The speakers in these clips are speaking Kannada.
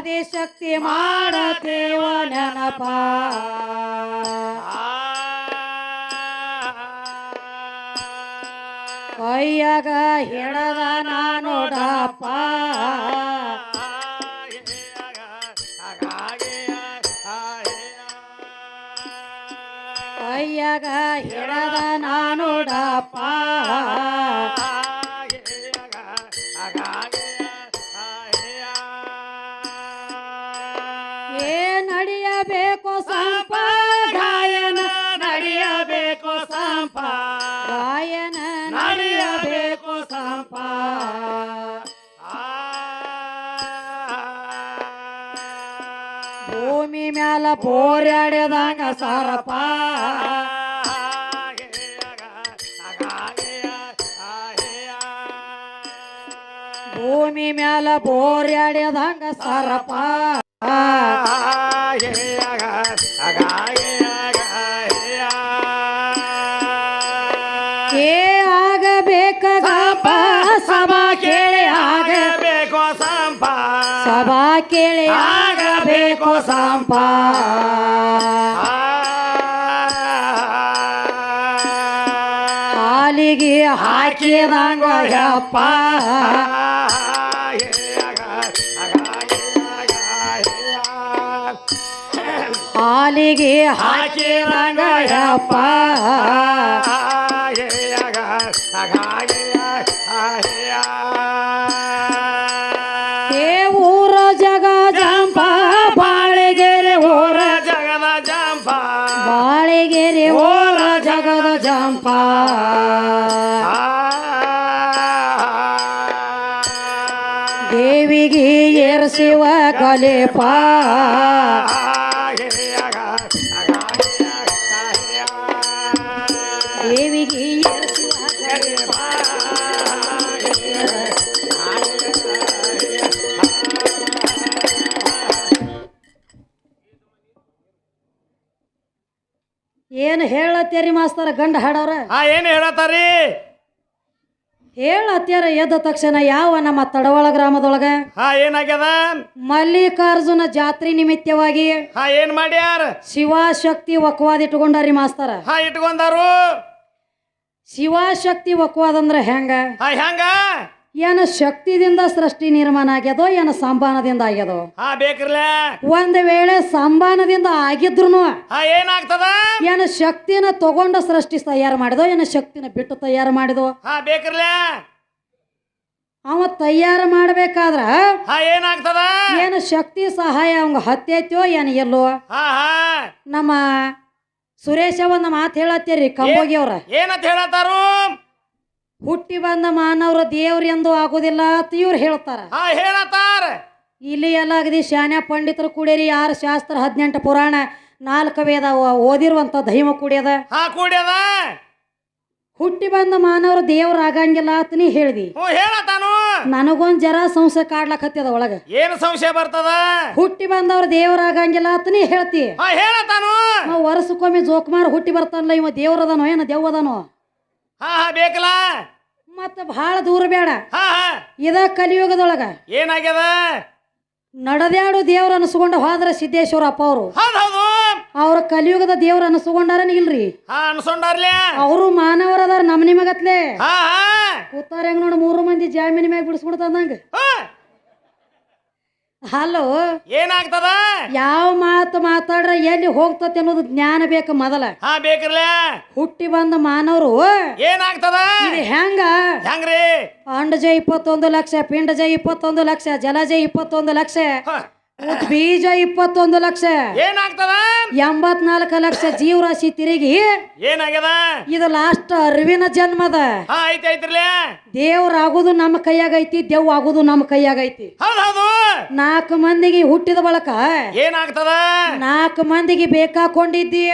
ಆದಿಶಕ್ತಿ ಮಾಡತೇವ ನೆನಪ. ಕೈಯಾಗ ಹಿಡದ ನಾನೋಡಪ್ಪ ಕೈಯಾಗ ಹಿಡದ ನಾನೋಡಪ್ಪ ನಡೆಯಬೇಕು ಸಂಪ ಗಾಯನ ನಡೆಯಬೇಕು ಸಂಪ ಗಾಯನ ನಡೆಯಬೇಕು ಸಂಪಾ ಭೂಮಿ ಮ್ಯಾಲ ಪೋರ್ಯಾಡ್ಯದಂಗ ಸಾರಪ್ಪ ಭೂಮಿ ಮ್ಯಾಲ ಬೋರ್ಯಾಡ್ಯದಂಗ ಸಾರಪ್ಪ ಕೇಳಿ ಆಗಬೇಕು ಸಂಪ. ಹಾಲಿಗೆ ಹಾಕಿದಂಗ ಯಪ್ಪ. ಹಾಲಿಗೆ ಹಾಕಿದಂಗ ಯಪ್ಪ. ಏರ್ಸಿವ ಪಾ. ಏನು ಹೇಳತ್ತೀರಿ ಮಾಸ್ತರ ಗಂಡ ಹಾಡವ್ರ? ಏನ್ ಹೇಳತ್ತಾರಿ? ಹೇಳತ್ಯಾರ ಎದ್ದ ತಕ್ಷಣ ಯಾವ ನಮ್ಮ ತಡವಳ ಗ್ರಾಮದೊಳಗ? ಹಾ ಏನಾಗ್ಯದ? ಮಲ್ಲಿಕಾರ್ಜುನ ಜಾತ್ರೆ ನಿಮಿತ್ತವಾಗಿ ಹಾ ಏನ್ ಮಾಡ್ಯಾರ? ಶಿವಶಕ್ತಿ ಒಕ್ವಾದ ಇಟ್ಕೊಂಡಾರಿ ಮಾಸ್ತರ. ಹಾ ಇಟ್ಕೊಂಡಾರು. ಶಿವಶಕ್ತಿ ಒಕ್ವಾದ ಅಂದ್ರೆ ಹೆಂಗ? ಹಾ ಹೆಂಗ? ಏನ ಶಕ್ತಿದಿಂದ ಸೃಷ್ಟಿ ನಿರ್ಮಾಣ ಆಗ್ಯದೋ ಏನು ಸಂಬಾನದಿಂದ ಆಗ್ಯದೋ? ಹಾ ಬೇಕ್ರಲ್ಲ ಒಂದ್ ವೇಳೆ ಸಂಬಾನದಿಂದ ಆಗಿದ್ರು ಹಾ ಏನಾಗ್ತದ? ಏನ ಶಕ್ತಿನ ತಗೊಂಡ ಸೃಷ್ಟಿ ತಯಾರು ಮಾಡಿದೋ ಏನು ಶಕ್ತಿನ ಬಿಟ್ಟು ತಯಾರು ಮಾಡಿದೋ? ಹಾ ಅವ ತಯಾರು ಮಾಡ್ಬೇಕಾದ್ರ ಹಾ ಏನಾಗ್ತದ? ಏನು ಶಕ್ತಿ ಸಹಾಯ ಅವಂಗ ಹತ್ತೈತ್ಯೋ ಏನು ಎಲ್ಲೋ ಹಾ ಹಾ. ನಮ್ಮ ಸುರೇಶ ಒಂದ್ ಮಾತು ಹೇಳತ್ತೀರಿ ಕಂಬೋಗಿ ಅವ್ರ. ಏನಂತ ಹೇಳತ್ತಾರು? ಹುಟ್ಟಿ ಬಂದ ಮಾನವರ ದೇವ್ರ ಎಂದು ಆಗೋದಿಲ್ಲ ಅಂತ ಇವ್ರು ಹೇಳ್ತಾರ. ಹಾ ಇಲ್ಲಿ ಎಲ್ಲ ಅಗದಿ ಶಾನ್ಯ ಪಂಡಿತರು ಕೂಡಿರಿ ಯಾರು ಶಾಸ್ತ್ರ ಹದಿನೆಂಟು ಪುರಾಣ ನಾಲ್ಕು ವೇದ ಓದಿರುವಂತ ದೈವ ಕೂಡ್ಯದ? ಹಾ ಕೂಡ್ಯದ. ಹುಟ್ಟಿ ಬಂದ ಮಾನವ್ರ ದೇವ್ರ ಆಗಂಗಿಲ್ಲ ಅಂತ ನೀ ಹೇಳ್ದಿ. ಹ್ಞೂ ನನಗೊಂದ್ ಜರ ಸಂಶಯ ಕಾಡ್ಲಕತ್ತದ ಒಳಗ. ಏನು ಸಂಶಯ ಬರ್ತದ? ಹುಟ್ಟಿ ಬಂದವ್ರ ದೇವ್ರ ಆಗಂಗಿಲ್ಲ ಅಂತ ನೀ ಹೇಳ್ತಿ. ಹಾ ನಾವು ವರ್ಷಕ್ಕೊಮ್ಮೆ ಜೋಕುಮಾರ್ ಹುಟ್ಟಿ ಬರ್ತಾನಲ್ಲ ಇವ ದೇವ್ರದನೋ ಏನ ದೆವ್ವದನೋ ಹಾ ಹಾ ಬೇಕಲ್ಲ? ಮತ್ತ ಬಹಳ ದೂರ ಬೇಡ. ಹಾ ಹಾ. ಇದ ಕಲಿಯುಗದೊಳಗ ಏನಾಗ್ಯದ? ನಡೆದಾಡು ದೇವ್ರ ಅನಸ್ಕೊಂಡ ಹೋದ್ರ ಸಿದ್ದೇಶ್ವರ ಅಪ್ಪ ಅವರು. ಹೌದ್ ಹೌದು. ಅವ್ರ ಕಲಿಯುಗದ ದೇವ್ರ ಅನಸ್ಕೊಂಡಾರನ ಇಲ್ರಿ. ಹಾ ಅನ್ಸೊಂಡಾರ್ಲೆ ಅವರು ಮಾನವರದಾರ ನಮ್ ನಿಮಗತ್ಲೆ. ಹಾ ಹಾ. ಕೂತಾರ ಹೆಂಗ್ ನೋಡ್ ಮೂರು ಮಂದಿ ಜಾಮೀನ್ ಮ್ಯಾಗ ಬಿಡಿಸ್ಬಿಡ್ತಂದಂಗ ಹಾ. ಹಲೋ? ಏನಾಗ್ತದ? ಯಾವ ಮಾತು ಮಾತಾಡ್ರ ಎಲ್ಲಿ ಹೋಗ್ತತಿ ಅನ್ನೋದು ಜ್ಞಾನ ಬೇಕು ಮೊದಲ. ಹಾ ಬೇಕ್ರಲ್ಲ ಹುಟ್ಟಿ ಬಂದ ಮಾನವರು. ಏನಾಗ್ತದ? ಇದು ಹೆಂಗ? ಹೆಂಗ್ರಿ? ಅಂಡಜ ಇಪ್ಪತ್ತೊಂದು ಲಕ್ಷ ಪಿಂಡಜ ಇಪ್ಪತ್ತೊಂದು ಲಕ್ಷ ಜಲಜ ಇಪ್ಪತ್ತೊಂದು ಲಕ್ಷ. ಬೀಜ ಇಪ್ಪತ್ತೊಂದು ಲಕ್ಷ. ಏನಾಗ್ತದ? ಎಂಬತ್ನಾಲ್ಕು ಲಕ್ಷ ಜೀವರಾಶಿ ತಿರುಗಿ ಏನಾಗ್ಯದ? ಇದು ಲಾಸ್ಟ್ ಅರಿವಿನ ಜನ್ಮದ. ಐತಿ ದೇವ್ರ ಆಗುದು ನಮ್ಮ ಕೈಯಾಗೈತಿ ದೇವ್ ಆಗುದು ನಮ್ಮ ಕೈಯಾಗೈತಿ. ಹೌದೌದು ಹೌದು. ನಾಲ್ಕು ಮಂದಿಗೆ ಹುಟ್ಟಿದ ಬಳಕ ಏನಾಗ್ತದ? ನಾಲ್ಕು ಮಂದಿಗೆ ಬೇಕಾಕೊಂಡಿದ್ದಿ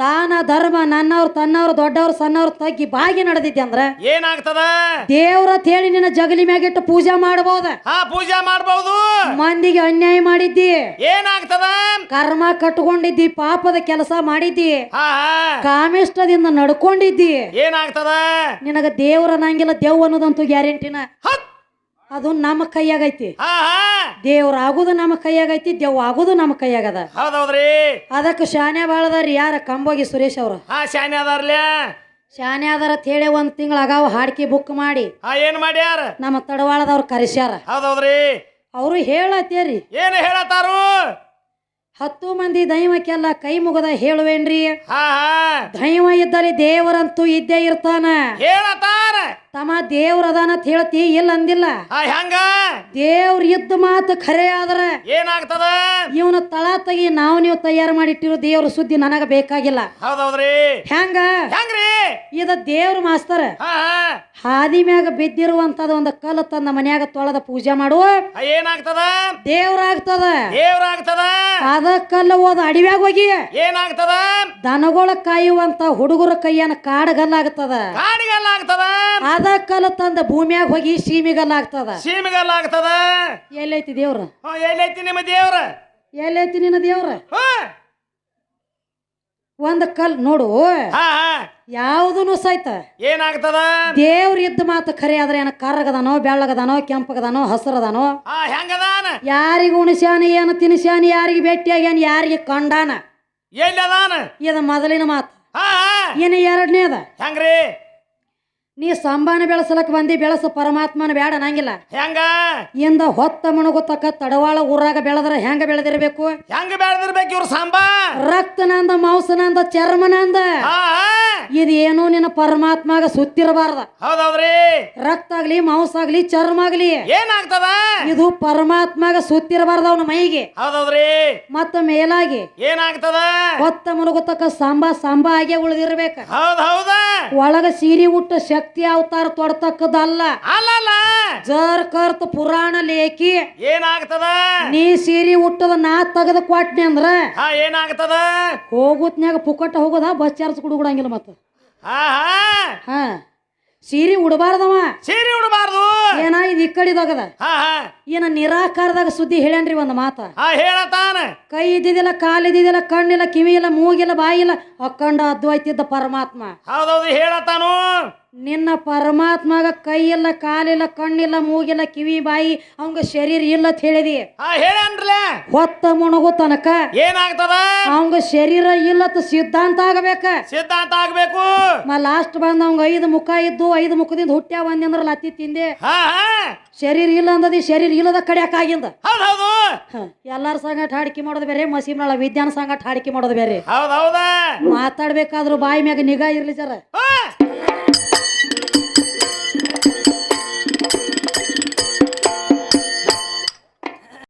ದಾನ ಧರ್ಮ ನನ್ನವ್ರು ತನ್ನವ್ರು ದೊಡ್ಡವ್ರು ಸಣ್ಣವ್ರು ತಗ್ಗಿ ಬಾಗಿ ನಡೆದಿದ್ದೆ ಅಂದ್ರ ಏನಾಗ್ತದ? ದೇವ್ರ ಹೇಳಿ ನಿನ್ನ ಜಗಲಿ ಮ್ಯಾಗಿಟ್ಟು ಪೂಜಾ ಮಾಡಬಹುದ ಪೂಜೆ ಮಾಡಬಹುದು ಮಂದಿಗೆ ಅನ್ಯಾಯ ಮಾಡಿದ್ದಿ. ಏನಾಗ್ತದ? ಕರ್ಮ ಕಟ್ಕೊಂಡಿದ್ದಿ ಪಾಪದ ಕೆಲಸ ಮಾಡಿದ್ದಿ. ಕಾಮಿಷ್ಟದಿಂದ ನಡ್ಕೊಂಡಿದ್ದಿ. ಏನಾಗ್ತದ? ನಿನಗ ದೇವ್ರ ನಂಗಿಲ್ಲ ದೇವ್ ಅನ್ನೋದಂತೂ ಗ್ಯಾರಂಟಿನ ಅದು ನಮ್ಮ ಕೈಯಾಗೈತಿ ದೇವ್ರ ಆಗುದು ನಮ್ಮ ಕೈಯಾಗೈತಿ ದೇವ್ ಆಗುದು ನಮ್ಮ ಕೈಯಾಗದ ಹೌದೌದ್ರಿ. ಅದಕ್ಕೆ ಶಾನೆ ಬಾಳದಾರಿ ಯಾರ ಕಂಬೋಗಿ ಸುರೇಶ್ ಅವರು. ಶಾನೆ ಅದಾರ್ಲ್ಯಾ ಶಾನೆ ಅದಾರ ಅಂತ ಹೇಳಿ ಒಂದು ತಿಂಗಳ ಅಗಾವ ಹಾಡ್ಕಿ ಬುಕ್ ಮಾಡಿ. ಏನ್ ಮಾಡ್ಯಾರ? ನಮ್ಮ ತಡವಾಳದವ್ರು ಕರೆಸ್ಯಾರ. ಹೌದೌದ್ರಿ. ಅವರು ಹೇಳತ್ತೇರಿ ಏನ್ ಹೇಳತ್ತಾರು? ಹತ್ತು ಮಂದಿ ದೈವಕ್ಕೆಲ್ಲ ಕೈ ಮುಗದ ಹೇಳುವೇನ್ರಿ? ಹಾ ಹಾ. ದೈವ ಇದ್ದಲ್ಲಿ ದೇವರಂತೂ ಇದ್ದೇ ಇರ್ತಾನ. ತಮ್ಮ ದೇವ್ರದಾನ ಅಂತ ಹೇಳ್ತಿ ಇಲ್ಲ ಅಂದಿಲ್ಲ. ಹೆಂಗ? ದೇವ್ರ ಇದ್ದ ಮಾತು ಖರೆ ಆದ್ರ ಏನಾಗ್ತದ? ಇವನ ತಳ ತಗಿ ನಾವು ನೀವು ತಯಾರು ಮಾಡಿಟ್ಟಿರೋ ದೇವ್ರ ಸುದ್ದಿ ನನಗ ಬೇಕಾಗಿಲ್ಲ. ಹೌದೌದ್ರಿ. ಹೆಂಗ? ಹೆಂಗ್ರಿ? ಇದ ದೇವ್ರ ಮಾಸ್ತರ. ಹಾ ಹಾದಿ ಮ್ಯಾಗ ಬಿದ್ದಿರುವಂತದ ಒಂದು ಕಲ್ಲು ತಂದ ಮನ್ಯಾಗ ತೊಳೆದ ಪೂಜೆ ಮಾಡುವ. ಹಾ, ಏನಾಗ್ತದ? ದೇವ್ರಾಗ್ತದ ದೇವ್ರಾಗ್ತದ ಅದ ಕಲ್ಲು ಹೋದ ಅಡಿವ್ಯಾಗ ಹೋಗಿ. ಏನಾಗ್ತದ? ದನಗಳ ಕಾಯುವಂತ ಹುಡುಗರ ಕೈಯನ್ನ ಕಾಡಗಲ್ಲಾಗ್ತದ. ಕಾಡಿಗಲ್ಲಾಗ್ತದ? ಅದಕ್ಕಲ್ಲ ಅದ ಕಲ್ಲು ತಂದ ಭೂಮಿಯಾಗ ಹೋಗಿ ಸೀಮಿಗಲ್ಲಾಗ್ತದ. ಸೀಮಿಗಲ್ಲಾಗ್ತದ? ಆಗ್ತದ ಎಲ್ಲೈತಿ ದೇವ್ರ? ಎಲ್ಲೈತಿ ನಿಮ್ಮ ದೇವ್ರ? ಎಲ್ಲೈತಿ ನಿನ್ನ ದೇವ್ರ? ಒಂದ್ ಕಲ್ ನೋಡು. ಯಾವುದೂ ಸಹಿತ ಏನಾಗ್ತದ? ದೇವ್ರ ಇದ್ದ ಮಾತು ಖರೆ ಆದ್ರೆ ಏನ ಕರ್ರಗದಾನೋ ಬೆಳ್ಳಗದಾನೋ ಕೆಂಪಗದಾನೋ ಹಸರದಾನೋ? ಹೆಂಗದಾನ? ಯಾರಿಗ ಉಣಿಸ್ಯಾನ ಏನು ತಿನ್ಸ್ಯಾನ ಯಾರಿಗೆ ಭೇಟಿಯಾಗ್ಯಾನ ಯಾರಿಗೆ ಕಂಡಾನ? ಎಲ್ಲಿ ಅದಾನ ಇದು ಮೊದಲಿನ ಮಾತು. ಏನ ಎರಡನೇದ. ಹೆಂಗ್ರಿ? ನೀ ಸಂಬಾನ ಬೆಳೆಸಲಕ್ ಬಂದಿ ಬೆಳೆಸ ಪರಮಾತ್ಮನ ಬೇಡ ಅನ್ನಂಗಿಲ್ಲ. ಹೆಂಗ? ಇಂದ ಹೊತ್ತ ಮುಣಗುತ್ತಕ್ಕ ತಡವಾಳ ಊರಾಗ ಬೆಳೆದ್ರ ಹೆಂಗ ಬೆಳೆದಿರ್ಬೇಕು? ಹೆಂಗ ಬೆಳೆದಿರ್ಬೇಕು ಇವ್ರ ಸಾಂಬಾ ರಕ್ತನಂದ ಮಾಂಸನಂದ ಚರ್ಮನಂದ? ಇದೇನು ನಿನ್ನ ಪರಮಾತ್ಮಾಗ ಸುತ್ತಿರಬಾರ್ದ. ಹೌದೌದ್ರಿ? ರಕ್ತ ಆಗ್ಲಿ ಮಾಂಸ ಆಗ್ಲಿ ಚರ್ಮ ಆಗ್ಲಿ ಏನಾಗ್ತದ? ಇದು ಪರಮಾತ್ಮಾಗ ಸುತ್ತಿರಬಾರ್ದ ಅವನ ಮೈಗೆ. ಹೌದೌದ್ರಿ? ಮತ್ತ ಮೇಲಾಗಿ ಏನಾಗ್ತದ? ಹೊತ್ತ ಮುಳುಗತಕ್ಕ ಸಾಂಬ ಸಾಂಬ ಆಗೇ ಉಳಿದಿರ್ಬೇಕ. ಹೌದ್ ಹೌದ? ಒಳಗ ಸೀರಿ ಉಟ್ಟ ಶಕ್ತಿ ಅವತಾರ ತೊಡ್ತಕ್ಕದಲ್ಲ. ಅಲ್ಲ ಜರ್ ಕರ್ತ ಪುರಾಣ ಲೇಖಿ. ಏನಾಗ್ತದ? ನೀ ಸೀರಿ ಉಟ್ಟದ ನಾ ತೆಗೆದು ಕೊಟ್ನಿ ಅಂದ್ರ ಏನಾಗ್ತದ? ಹೋಗುತ್ನ್ಯಾಗ ಪುಕ್ಕಟ್ಟ ಹೋಗೋದ ಬಸ್ ಚಾರ್ಜ್ ಕುಡುಗಡಂಗಿಲ್ಲ ಮತ್ತ. ಹಾ ಹಾ. ಹಾ. ಸೀರೆ ಉಡಬಾರ್ದವ. ಸೀರೆ ಉಡಬಾರ್ದು. ಏನ ಇದು ಈ ಕಡಿದೋಗದ? ಏನ ನಿರಾಕಾರದಾಗ ಸುದ್ದಿ ಹೇಳ್ಯಾನ್ರಿ ಒಂದು ಮಾತ. ಹೇಳತಾನ. ಕೈ ಇದ್ದಿದ್ದಿಲ್ಲ ಕಾಲ್ ಇದ್ದಿದ್ದಿಲ್ಲ ಕಣ್ಣಿಲ್ಲ ಕಿವಿ ಇಲ್ಲ ಮೂಗಿಲ್ಲ ಬಾಯಿಲ್ಲ ಅಕ್ಕಂಡ ಅದ್ವೈತಿದ್ದ ಪರಮಾತ್ಮ. ಹೌದೌದು ಹೇಳತಾನು. ನಿನ್ನ ಪರಮಾತ್ಮಗ ಕೈ ಇಲ್ಲ ಕಾಲಿಲ್ಲ ಕಣ್ಣಿಲ್ಲ ಮೂಗಿಲ್ಲ ಕಿವಿ ಬಾಯಿ ಅವಂಗ ಶರೀರ ಇಲ್ಲ ಅಂತ ಹೇಳಿದಿ. ಹೊತ್ತ ಮುಣಗು ತನಕ ಏನಾಗ್ತದ? ಅವಂಗ ಶರೀರ ಇಲ್ಲತ್ತ ಸಿದ್ಧಾಂತ ಆಗಬೇಕ. ಸಿದ್ಧಾಂತ ಆಗ್ಬೇಕು. ಮ ಲಾಸ್ಟ್ ಬಂದ ಅವಂಗ ಐದು ಮುಖ ಇದ್ದು ಐದು ಮುಖದಿಂದ ಹುಟ್ಟ್ಯಾವ ಅಂದ್ರ ಲತ್ತಿ ತಿಂದೆ. ಹಾ ಹಾ. ಶರೀರ ಇಲ್ಲ ಅಂದದಿ ಶರೀರ ಇಲ್ಲದ ಕಡಿಯಾಕ ಆಗಿಂದ ಹೌದ್ ಹೌದು. ಎಲ್ಲಾರ ಸಂಗಟ ಹಾಡಿಕೆ ಮಾಡೋದು ಬೇರೆ ಮಸೀಮ್ನಳ ವಿಜ್ಞಾನ ಸಂಗಟ ಹಾಡಿಕೆ ಮಾಡೋದು ಬೇರೆ. ಹೌದ್ ಹೌದ. ಮಾತಾಡ್ಬೇಕಾದ್ರೂ ಬಾಯಿ ಮ್ಯಾಗ ನಿಗಾ ಇರ್ಲಿ ಜರ. ಹಾ.